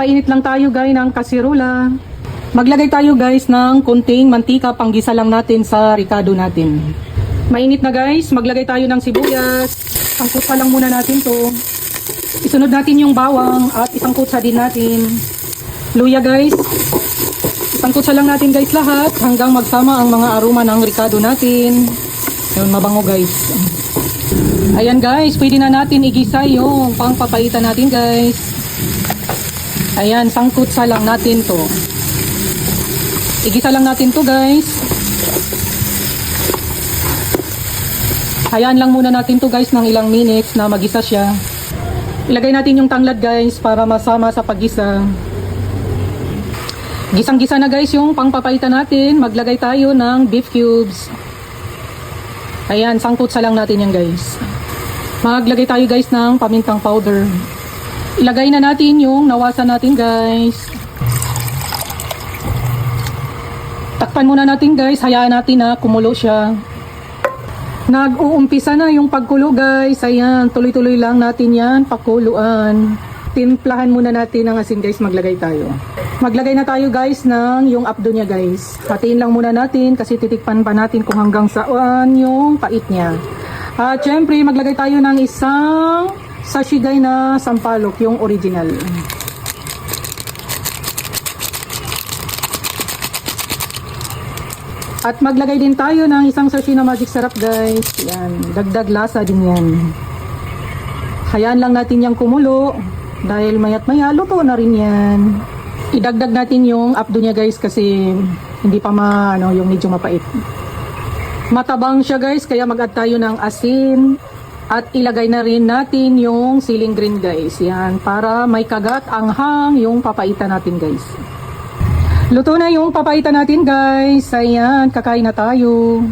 Painit lang tayo guys ng kasirula. Maglagay tayo guys ng konting mantika panggisa lang natin sa ricado natin. Mainit na guys, maglagay tayo ng sibuyas. Sangkot pa lang muna natin to. Isunod natin yung bawang at isangkot sa din natin. Luya guys. Isangkot sa lang natin guys lahat hanggang magsama ang mga aroma ng ricado natin. Ayun, mabango guys. Ayan guys, pwede na natin igisa yung pangpapaitan natin guys. Ayan, sangkot sa lang natin to. Igisa lang natin to guys. Hayaan lang muna natin to guys ng ilang minutes na magisa siya. Ilagay natin yung tanglad guys para masama sa paggisa. Gisang-gisa na guys yung pangpapaitan natin. Maglagay tayo ng beef cubes. Ayan, sangkot sa lang natin yan guys. Maglagay tayo guys ng pamintang powder. Ilagay na natin yung nawasan natin guys. Takpan muna natin guys. Hayaan natin na kumulo siya. Nag-uumpisa na yung pagkulo guys. Ayan, tuloy-tuloy lang natin yan. Pakuluan. Timplahan muna natin ang asin guys. Maglagay tayo. Maglagay na tayo guys ng yung abdo niya guys. Hatiin lang muna natin kasi titikpan pa natin kung hanggang saan yung pait niya. At syempre maglagay tayo ng isang sashigay na sampalok, yung original. At maglagay din tayo ng isang sachet na magic sarap guys. Yan, dagdag lasa din yan. Hayaan lang natin yung kumulo dahil mayat maya luto na rin yan. Idagdag natin yung abdo niya guys kasi hindi pa ma, ano, yung medyo mapait. Matabang siya guys kaya mag-add tayo ng asin at ilagay na rin natin yung siling green guys. Yan, para may kagat anghang yung papaitan natin guys. Luto na yung papaitan natin guys. Ayan, kakain na tayo.